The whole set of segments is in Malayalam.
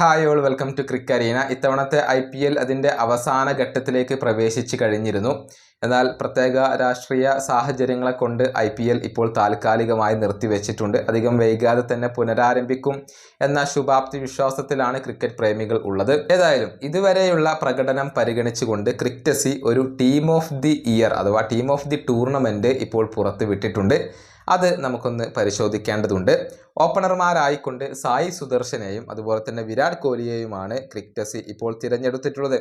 Hi all welcome to Crick arena. ഇത്തവണത്തെ ഐ പി എൽ അതിന്റെ അവസാന ഘട്ടത്തിലേക്ക് പ്രവേശിച്ചു കഴിഞ്ഞിരുന്നു. എന്നാൽ പ്രത്യേക രാഷ്ട്രീയ സാഹചര്യങ്ങളെ കൊണ്ട് ഐ പി എൽ ഇപ്പോൾ താൽക്കാലികമായി നിർത്തിവെച്ചിട്ടുണ്ട്. അധികം വൈകാതെ തന്നെ പുനരാരംഭിക്കും എന്ന ശുഭാപ്തി വിശ്വാസത്തിലാണ് ക്രിക്കറ്റ് പ്രേമികൾ ഉള്ളത്. ഏതായാലും ഇതുവരെയുള്ള പ്രകടനം പരിഗണിച്ചുകൊണ്ട് ക്രിക്കസി ഒരു ടീം ഓഫ് ദി ഇയർ അഥവാ ടീം ഓഫ് ദി ടൂർണമെന്റ് ഇപ്പോൾ പുറത്ത് വിട്ടിട്ടുണ്ട് അത് നമുക്കൊന്ന് പരിശോധിക്കേണ്ടതുണ്ട്. ഓപ്പണർമാരായിക്കൊണ്ട് സായി സുദർശനെയും അതുപോലെ തന്നെ വിരാട് കോഹ്ലിയെയുമാണ് ക്രിക്കറ്റസ് ഇപ്പോൾ തിരഞ്ഞെടുത്തിട്ടുള്ളത്.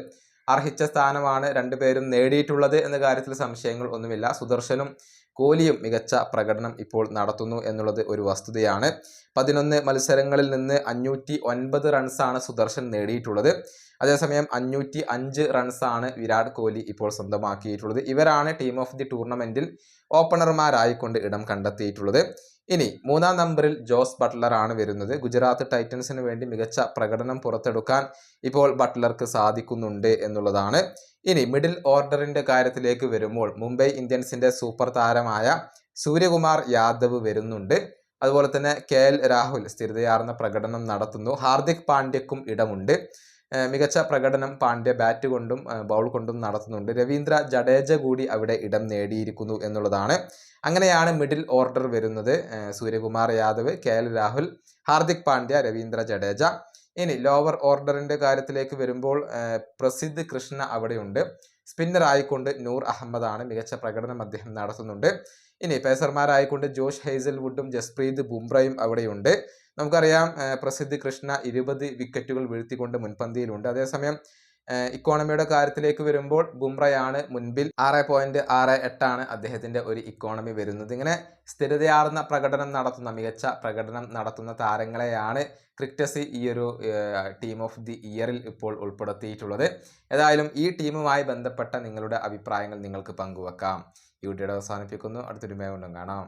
അർഹിച്ച സ്ഥാനമാണ് രണ്ടുപേരും നേടിയിട്ടുള്ളത് എന്ന കാര്യത്തിൽ സംശയങ്ങൾ ഒന്നുമില്ല. സുദർശനും കോലിയും മികച്ച പ്രകടനം ഇപ്പോൾ നടത്തുന്നു എന്നുള്ളത് ഒരു വസ്തുതയാണ്. പതിനൊന്ന് മത്സരങ്ങളിൽ നിന്ന് അഞ്ഞൂറ്റി ഒൻപത് റൺസാണ് സുദർശൻ നേടിയിട്ടുള്ളത്. അതേസമയം അഞ്ഞൂറ്റി അഞ്ച് റൺസാണ് വിരാട് കോഹ്ലി ഇപ്പോൾ സ്വന്തമാക്കിയിട്ടുള്ളത്. ഇവരാണ് ടീം ഓഫ് ദി ടൂർണമെന്റിൽ ഓപ്പണർമാരായിക്കൊണ്ട് ഇടം കണ്ടെത്തിയിട്ടുള്ളത്. ഇനി മൂന്നാം നമ്പറിൽ ജോസ് ബട്ട്ലർ ആണ് വരുന്നത്. ഗുജറാത്ത് ടൈറ്റൻസിന് വേണ്ടി മികച്ച പ്രകടനം പുറത്തെടുക്കാൻ ഇപ്പോൾ ബട്ട്ലർക്ക് സാധിക്കുന്നുണ്ട് എന്നുള്ളതാണ്. ഇനി മിഡിൽ ഓർഡറിന്റെ കാര്യത്തിലേക്ക് വരുമ്പോൾ മുംബൈ ഇന്ത്യൻസിന്റെ സൂപ്പർ താരമായ സൂര്യകുമാർ യാദവ് വരുന്നുണ്ട്. അതുപോലെ തന്നെ കെ രാഹുൽ സ്ഥിരതയാർന്ന പ്രകടനം നടത്തുന്നു. ഹാർദിക് പാണ്ഡ്യക്കും ഇടമുണ്ട്. മികച്ച പ്രകടനം പാണ്ഡ്യ ബാറ്റ് കൊണ്ടും ബൗൾ കൊണ്ടും നടത്തുന്നുണ്ട്. രവീന്ദ്ര ജഡേജ കൂടി അവിടെ ഇടം നേടിയിരിക്കുന്നു എന്നുള്ളതാണ്. അങ്ങനെയാണ് മിഡിൽ ഓർഡർ വരുന്നത്. സൂര്യകുമാർ യാദവ് കെ രാഹുൽ ഹാർദിക് പാണ്ഡ്യ രവീന്ദ്ര ജഡേജ. ഇനി ലോവർ ഓർഡറിന്റെ കാര്യത്തിലേക്ക് വരുമ്പോൾ പ്രസിദ്ധ് കൃഷ്ണ അവിടെയുണ്ട്. സ്പിന്നർ ആയിക്കൊണ്ട് നൂർ അഹമ്മദാണ് മികച്ച പ്രകടനം അദ്ദേഹം നടത്തുന്നുണ്ട്. ഇനി പേസർമാരായിക്കൊണ്ട് ജോഷ് ഹെയ്സൽവുഡും ജസ്പ്രീത് ബുംറയും അവിടെയുണ്ട്. നമുക്കറിയാം പ്രസിദ്ധ് കൃഷ്ണ ഇരുപത് വിക്കറ്റുകൾ വീഴ്ത്തിക്കൊണ്ട് മുൻപന്തിയിലുണ്ട്. അതേസമയം ഇക്കോണമിയുടെ കാര്യത്തിലേക്ക് വരുമ്പോൾ ബുംറയാണ് മുൻപിൽ. ആറ് പോയിന്റ് ആറ് എട്ടാണ് അദ്ദേഹത്തിന്റെ ഒരു ഇക്കോണമി വരുന്നത്. ഇങ്ങനെ സ്ഥിരതയാർന്ന പ്രകടനം നടത്തുന്ന മികച്ച പ്രകടനം നടത്തുന്ന താരങ്ങളെയാണ് ക്രിക്കറ്റസി ഈ ഒരു ടീം ഓഫ് ദി ഇയറിൽ ഇപ്പോൾ ഉൾപ്പെടുത്തിയിട്ടുള്ളത്. ഏതായാലും ഈ ടീമുമായി ബന്ധപ്പെട്ട നിങ്ങളുടെ അഭിപ്രായങ്ങൾ നിങ്ങൾക്ക് പങ്കുവെക്കാം. ഈ വീഡിയോയുടെ അവസാനിപ്പിക്കുന്നു. അടുത്തൊരു മേ കൊണ്ടും കാണാം.